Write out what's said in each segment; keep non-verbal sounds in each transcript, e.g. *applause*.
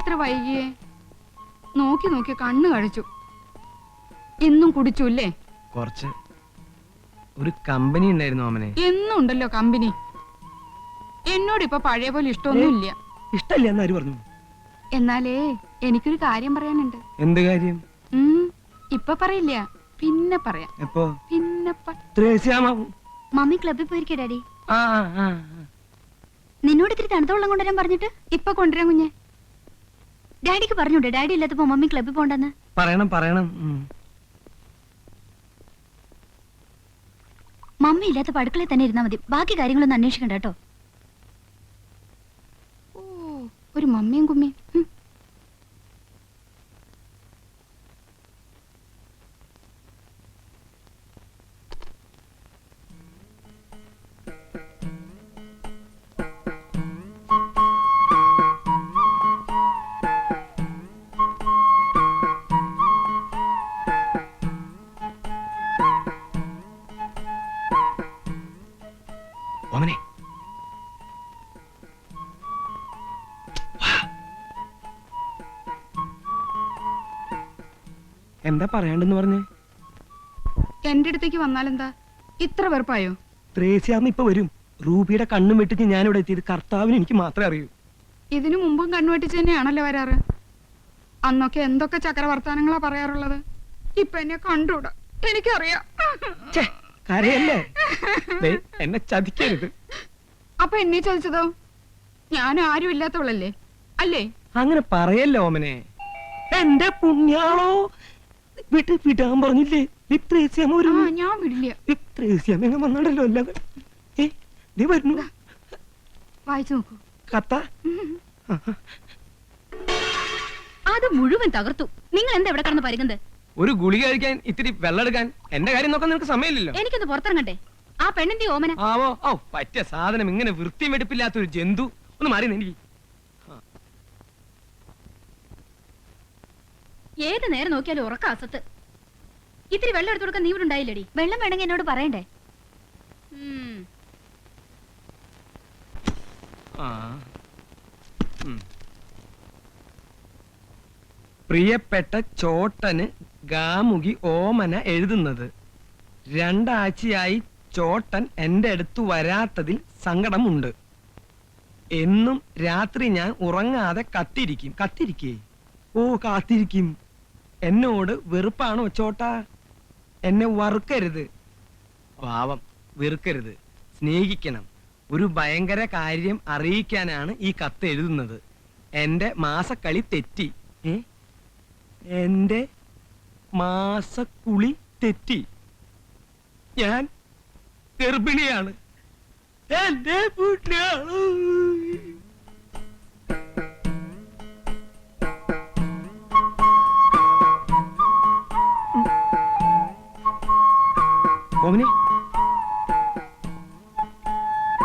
എത്ര വൈകിയേ? നോക്കി നോക്കി കണ്ണു കഴിച്ചു. ഇന്നും കുടിച്ചു അല്ലേ കുറച്ച്. ഒരു കമ്പനി ഉണ്ടായിരുന്നു അമ്മനെ എന്നും ഉണ്ടല്ലോ കമ്പനി. എന്നോട് ഇപ്പൊ പഴയ പോലെ ഇഷ്ടമൊന്നുമില്ല. ഇഷ്ടല്ല എന്ന് ആര് പറഞ്ഞു? എന്നാലേ എനിക്കൊരു കാര്യം പറയാനുണ്ട്. എന്ത് കാര്യം? ഇപ്പൊ പറയില്ല. പിന്നെ പറയാം. എപ്പോ? പിന്നെ മമ്മി ക്ലബിൽ പോയിരിക്കേ ഡാഡി. നിന്നോട് ഇത്തിരി തണുത്ത വെള്ളം കൊണ്ടുവരാൻ പറഞ്ഞിട്ട് ഇപ്പൊ കൊണ്ടുവരാൻ കുഞ്ഞെ. ഡാഡിക്ക് പറഞ്ഞൂടെ? ഡാഡി ഇല്ലാത്തപ്പോ മമ്മി ക്ലബ്ബിൽ പോണ്ടെന്ന്? പറയണം പറയണം. മമ്മി ഇല്ലാത്ത അടുക്കളയിൽ തന്നെ ഇരുന്നാ മതി. ബാക്കി കാര്യങ്ങളൊന്നും അന്വേഷിക്കണ്ട കേട്ടോ. ഓ ഒരു മമ്മിയും കുമ്മിയും. ഓമനെ എന്താ പറയാണ്ടെന്ന് പറഞ്ഞ്? എന്റെ അടുത്തേക്ക് വന്നാലെന്താ? ഇത്ര വെറുപ്പായോ? ത്രേസ്യാന്ന് ഇപ്പൊ വരും. റൂബിയുടെ കണ്ണും വെട്ടിച്ച് ഞാനിവിടെ എത്തിയത് കർത്താവിന് എനിക്ക് മാത്രമേ അറിയൂ. ഇതിനു മുമ്പും കണ്ണുവെട്ടിച്ച് തന്നെയാണല്ലോ വരാറ്. അന്നൊക്കെ എന്തൊക്കെ ചക്രവർത്താനങ്ങളാ പറയാറുള്ളത്? ഇപ്പൊ എന്നെ കണ്ടൂടാ. എനിക്കറിയാം. കരയല്ലേ? ദേ, എന്നെ ചതിക്കരുത്. അപ്പൊ എന്നെ ചോദിച്ചതോ ഞാൻ ആരും ഇല്ലാത്തവളല്ലേ? അല്ലേ? അങ്ങനെ പറയല്ലേ ഓമനെ? എന്റെ പുണ്യാളോ? വിട്ട് വിടാൻ പറഞ്ഞില്ലേ? ഇത്രേസ്യാമ്മ ആ ഞാൻ വിടില്ല. ഇത്രേസ്യാമ്മ എങ്ങനെ വന്നാണല്ലോ എല്ലാം ഏ നീ വരുന്നു. വായിച്ചു നോക്കൂ. കത്ത. അത് മുഴുവൻ തകർത്തു. നിങ്ങൾ എന്താ ഇവിടെ കടന്ന് പരുകുന്നത് ഒരു ഗുളി കഴിക്കാൻ ഇത്തിരി വെള്ളം എടുക്കാൻ എന്റെ കാര്യം നോക്കാൻ നിനക്ക് സമയമില്ലല്ലോ. എനിക്കൊന്ന് പുറത്തിറങ്ങട്ടെ. ആ പെണ്ണിന്റെ ഓമന. ആവോ? ഓ പറ്റിയ സാധനം. ഇങ്ങനെ വൃത്തിയും മെടുപ്പില്ലാത്ത ഒരു ജന്തു. ഒന്ന് മാറി എനിക്ക് ഏത് നേരം നോക്കിയാലും ഉറക്ക അസത്ത്. ഇത്തിരി വെള്ളം എടുത്തു കൊടുക്കാൻ നീ ഇവിടെ ഉണ്ടായില്ലടി. വെള്ളം വേണമെങ്കിൽ എന്നോട് പറയണ്ടേ? ഉം. ആ. ഉം. പ്രിയപ്പെട്ട ചോട്ടന് ഗാമുകി ഓമന എഴുതുന്നത്. രണ്ടാഴ്ചയായി ചോട്ടൻ എന്റെ അടുത്ത് വരാത്തതിൽ സങ്കടമുണ്ട്. എന്നും രാത്രി ഞാൻ ഉറങ്ങാതെ കത്തിരിക്കും. കത്തിരിക്കേ? ഓ കാത്തിരിക്കും. എന്നോട് വെറുപ്പാണോ ചോട്ടാ? എന്നെ വറുക്കരുത്. പാവം വെറുക്കരുത്. സ്നേഹിക്കണം. ഒരു ഭയങ്കര കാര്യം അറിയിക്കാനാണ് ഈ കത്ത് എഴുതുന്നത്. എന്റെ മാസക്കളി തെറ്റി. ഏ? എന്റെ മാസക്കുളി തെറ്റി. ഞാൻ ഗർഭിണിയാണ്. എന്റെ വീട്ടിലാണ്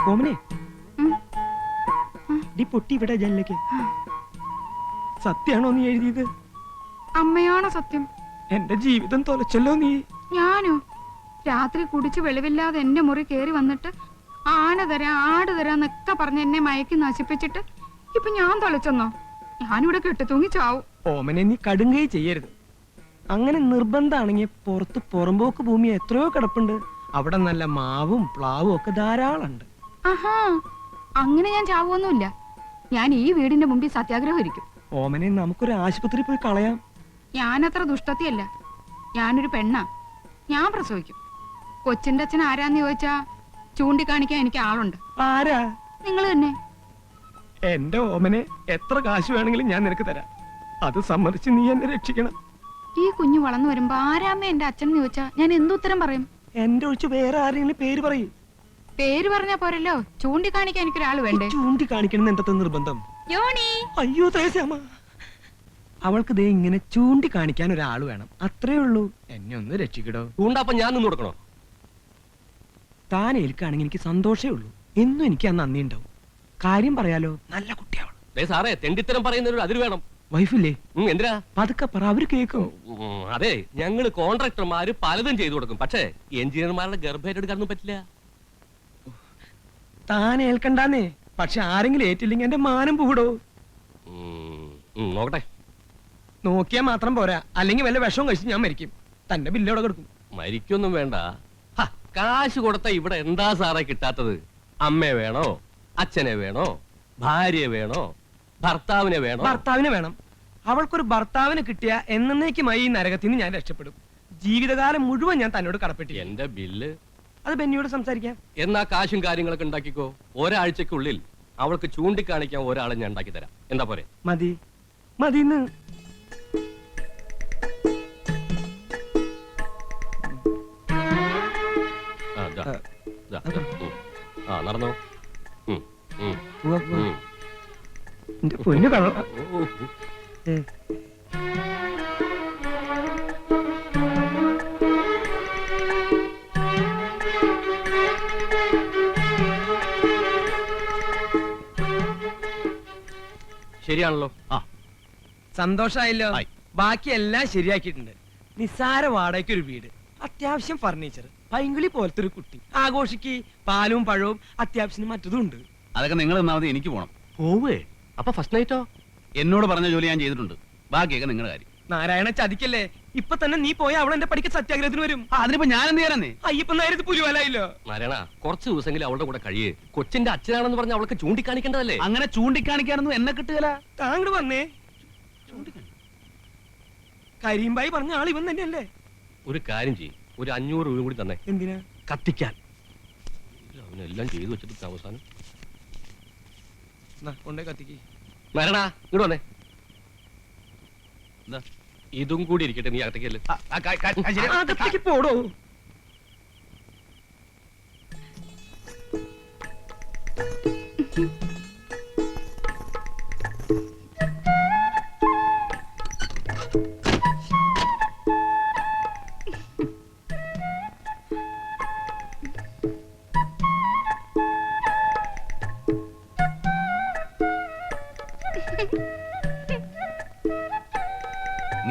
ഓമനെ ഉം. ഡി പൊട്ടി ഇവിടെ ജനലേക്ക് സത്യാണോ നീ എഴുതിയത്? അമ്മയാണോ സത്യം. എന്റെ ജീവിതം തൊലച്ചല്ലോ നീ. ഞാനോ? രാത്രി കുടിച്ച് വെളിവില്ലാതെ എന്റെ മുറി കയറി വന്നിട്ട് ആന തരാം ആട് തരാന്നൊക്കെ പറഞ്ഞ് എന്നെ മയക്കി നശിപ്പിച്ചിട്ട് ഇപ്പൊ ഞാൻ തൊലച്ചെന്നോ? ഞാനിവിടെ കെട്ടിത്തൂങ്ങി ചാവും. ഓമനെ നീ കടുങ്കൈ ചെയ്യരുത്. അങ്ങനെ നിർബന്ധമാണെങ്കിൽ പുറത്ത് പുറമ്പോക്ക് ഭൂമി എത്രയോ കിടപ്പുണ്ട്. അവിടെ നല്ല മാവും പ്ലാവും ഒക്കെ ധാരാളമുണ്ട്. ആഹാ അങ്ങനെ ഞാൻ ചാവുമൊന്നുമില്ല ഞാൻ ഈ വീടിന്റെ മുമ്പിൽ സത്യാഗ്രഹം ഇരിക്കും. ഓമനെ നമുക്കൊരു ആശുപത്രി പോയി കളയാം. ഞാനത്ര ദുഷ്ടത്തിയല്ല. ഞാനൊരു പെണ്ണാ. ഞാൻ പ്രസവിക്കും. കൊച്ചിന്റെ അച്ഛൻ ആരാന്ന് ചോദിച്ചാ ചൂണ്ടിക്കാണിക്കാൻ എനിക്ക് ആളുണ്ട്. ആരാ? നിങ്ങൾ തന്നെ. എന്റെ ഓമനെ എത്ര കാശ് വേണമെങ്കിലും ഞാൻ നിനക്ക് തരാം. അത് സമ്മതിച്ച് നീ എന്നെ രക്ഷിക്കണം. ഈ കുഞ്ഞു വളർന്നു വരുമ്പോ ആരാമ്മ എന്റെ അച്ഛൻ എന്ന് ചോദിച്ചാ ഞാൻ എന്തുത്തരം പറയും? എന്റെ ഒഴിച്ച് വേറെ ആരെങ്കിലും പേര് പറയും. പേര് പറഞ്ഞാ പോരല്ലോ. ചൂണ്ടിക്കാണിക്കാൻ എനിക്കൊരാൾ വേണ്ടേ? ചൂണ്ടിക്കാണിക്കണം എന്തൊക്കെ നിർബന്ധം? യോണി അയ്യോ ത്രേസ്യാമ്മ. അവൾക്ക് ദേ ഇങ്ങനെ ചൂണ്ടി കാണിക്കാൻ ഒരാൾ വേണം. അത്രേ ഉള്ളൂ. എന്നെ ഒന്ന് രക്ഷിക്കടോ. ചൂണ്ടപ്പം ഞാൻ നിന്ന് കൊടുക്കണോ? താൻ ഏൽക്കാണെങ്കിൽ എനിക്ക് സന്തോഷേ ഉള്ളൂ. എന്നും എനിക്ക് ആ നന്ദി ഉണ്ടാവും. കാര്യം പറയാലോ? നല്ല കുട്ടിയാവൾ ദേ സാറേ തെണ്ടിത്തരം അതിര് വേണം. വൈഫില്ലേ? ഉം, എന്തിനാ? പതുക്കെ പറ അവർ കേൾക്കും. ഉം, അതെ ഞങ്ങൾ കോൺട്രാക്ടർമാര് പലതും ചെയ്തു കൊടുക്കും. പക്ഷേ എഞ്ചിനീയർമാരുടെ ഗർഭേറ്റെടുക്കാനൊന്നും പറ്റില്ല. താൻ ഏൽക്കണ്ടാന്നേ. പക്ഷെ ആരെങ്കിലും ഏറ്റില്ലെങ്കിൽ എന്റെ മാനം പൂടോ ഉം, ഉം, നോക്കട്ടെ. നോക്കിയാൽ മാത്രം പോരാ. അല്ലെങ്കിൽ വല്ല വിഷം കഴിച്ച് ഞാൻ മരിക്കും. തന്റെ ബില്ല് അവിടെ കൊടുക്കും? മരിക്കൊന്നും വേണ്ട. ഹ, കാശ് കൊടുത്ത ഇവിടെ എന്താ സാറേ കിട്ടാത്തത്? അമ്മയെ വേണോ? അച്ഛനെ വേണോ? ഭാര്യയെ വേണോ? ഭർത്താവിനെ വേണോ? ഭർത്താവിനെ വേണം. അവൾക്കൊരു ഭർത്താവിനെ കിട്ടിയ എന്നേക്കുമായി ഈ നരകത്തിൽ നിന്ന് ഞാൻ രക്ഷപ്പെടും. ജീവിതകാലം മുഴുവൻ ഞാൻ തന്നോട് കടപ്പെട്ടി എന്റെ ബില്ല് അത് ബെന്നിയോട് സംസാരിക്കാം. എന്നാ കാശും കാര്യങ്ങളൊക്കെ ഉണ്ടാക്കിക്കോ. ഒരാഴ്ചക്കുള്ളിൽ അവൾക്ക് ചൂണ്ടിക്കാണിക്കാൻ ഒരാളെ ഞാൻ ഉണ്ടാക്കി തരാം എന്താ പോരെ? മതി. ആ, ദാ, ദാ, ഉം. ആ നടന്നോ ഉം, ഉം, ഉം. എന്റെ പൊന്നു കള്ള ഓ, ഉം. ഏ. ശരിയാണല്ലോ ആ സന്തോഷായല്ലോ ആയി. ബാക്കി എല്ലാം ശരിയാക്കിയിട്ടുണ്ട് നിസ്സാര വാടകയ്ക്ക് ഒരു വീട് അത്യാവശ്യം ഫർണിച്ചർ പൈങ്കിളി പോലത്തെ ഒരു കുട്ടി. ആഘോഷിക്ക് പാലും പഴവും അത്യാവശ്യത്തിന് മറ്റതും ഉണ്ട്. അതൊക്കെ നിങ്ങൾ ഒന്നാമത് എനിക്ക് പോണം. പോവേ? അപ്പൊ ഫസ്റ്റ് നൈറ്റോ എന്നോട് പറഞ്ഞ ജോലി ഞാൻ ചെയ്തിട്ടുണ്ട്. ബാക്കിയൊക്കെ നിങ്ങളുടെ കാര്യം. നാരായണ ചതിക്കല്ലേ? ഇപ്പൊ തന്നെ നീ പോയാ അവൾ എന്റെ പഠിക്ക സത്യാഗ്രഹത്തിന് വരും. ആ, അതിനിപ്പോ ഞാൻ എന്ത് ചെയ്യാനേ അയ്യപ്പൻ നേരത്തെ പുലിവാലായില്ലോ. നാരായണ കുറച്ച് ദിവസമെങ്കിലും അവളുടെ കൂടെ കഴിയേ. കൊച്ചിന്റെ അച്ഛനാണെന്ന് പറഞ്ഞ അവൾക്ക് ചൂണ്ടിക്കാണിക്കേണ്ടതല്ലേ? അങ്ങനെ ചൂണ്ടിക്കാണിക്കാനൊന്നും എന്നെ കിട്ടുകല. താങ്കൾ വന്നേ. കരീംബായി പറഞ്ഞ ആൾ ഇവൻ തന്നെയല്ലേ? ഒരു കാര്യം ചെയ്യും. ഒരു അഞ്ഞൂറ് രൂപ കൂടി തന്നെ. എന്തിനാ? കത്തിക്കാൻ. അവനെല്ലാം ചെയ്തു വെച്ചിട്ട് അവസാനം. എന്നാ, കൊണ്ടേ കത്തിക്ക്. നാരായണ ഇങ്ങോട്ട് വന്നേ. ഇതും കൂടി ഇരിക്കട്ടെ നീ അകത്തേക്കല്ലേ ആ, Thank ക-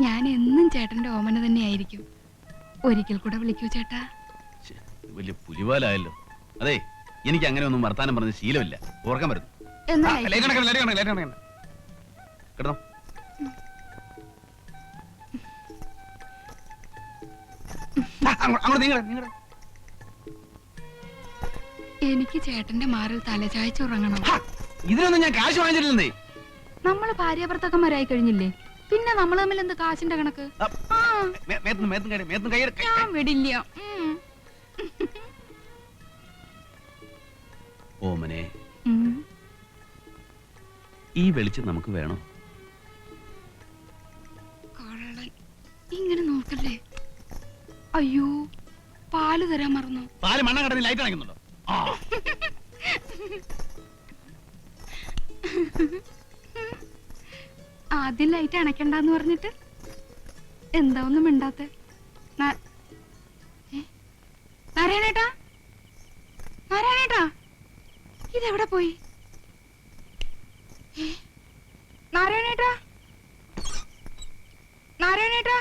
ഞാൻ എന്നും ചേട്ടന്റെ ഓമന തന്നെയായിരിക്കും. ഒരിക്കൽ കൂടെ വിളിക്കൂ ചേട്ടാ. ശ്ശെ, ഇത് വലിയ പുലിവാലായല്ലോ. അതെ എനിക്ക് അങ്ങനെ ഒന്നും വർത്താനം പറഞ്ഞ ശീലമില്ല. ഓർക്കാൻ വരുന്നു. എന്നാ ആ, ലൈറ്റ് അണയ്ക്കണം, ലൈറ്റ് അണയ്ക്കണം, ലൈറ്റ് അണയ്ക്കണം. കിടന്നോ. ആ, അങ്ങോട്ട് നീങ്ങടാ, നീങ്ങടാ. എനിക്ക് ചേട്ടന്റെ മാറിൽ തലചായ്ച്ച് ഉറങ്ങണം. ഹാ, ഇതിനൊന്നും ഞാൻ കാശ് വാങ്ങിച്ചിട്ടില്ലെന്നേ. നമ്മൾ ഭാര്യാഭർത്തക്കന്മാരായി കഴിഞ്ഞില്ലേ? പിന്നെ നമ്മൾ തമ്മിൽ എന്ത് കാശിന്റെ കണക്ക്? ഞാൻ വിടില്ല. ഓമനെ ഈ വെളിച്ചം നമുക്ക് വേണം? ഇങ്ങനെ നോക്കല്ലേ? അയ്യോ പാൽ തരാൻ മറന്നു? പാൽ മണ്ണ കടന്ന് ലൈറ്റ് അണയ്ക്കുന്നുണ്ടോ? *laughs* ആദ്യം ലൈറ്റ് അണയ്ക്കണ്ടെന്ന് പറഞ്ഞിട്ട്? എന്താ ഒന്നും മിണ്ടാത്തെ? നാരായണേട്ടാ? നാരായണേട്ടാ? ഇതെവിടെ പോയി? നാരായണേട്ടാ? നാരായണേട്ടാ?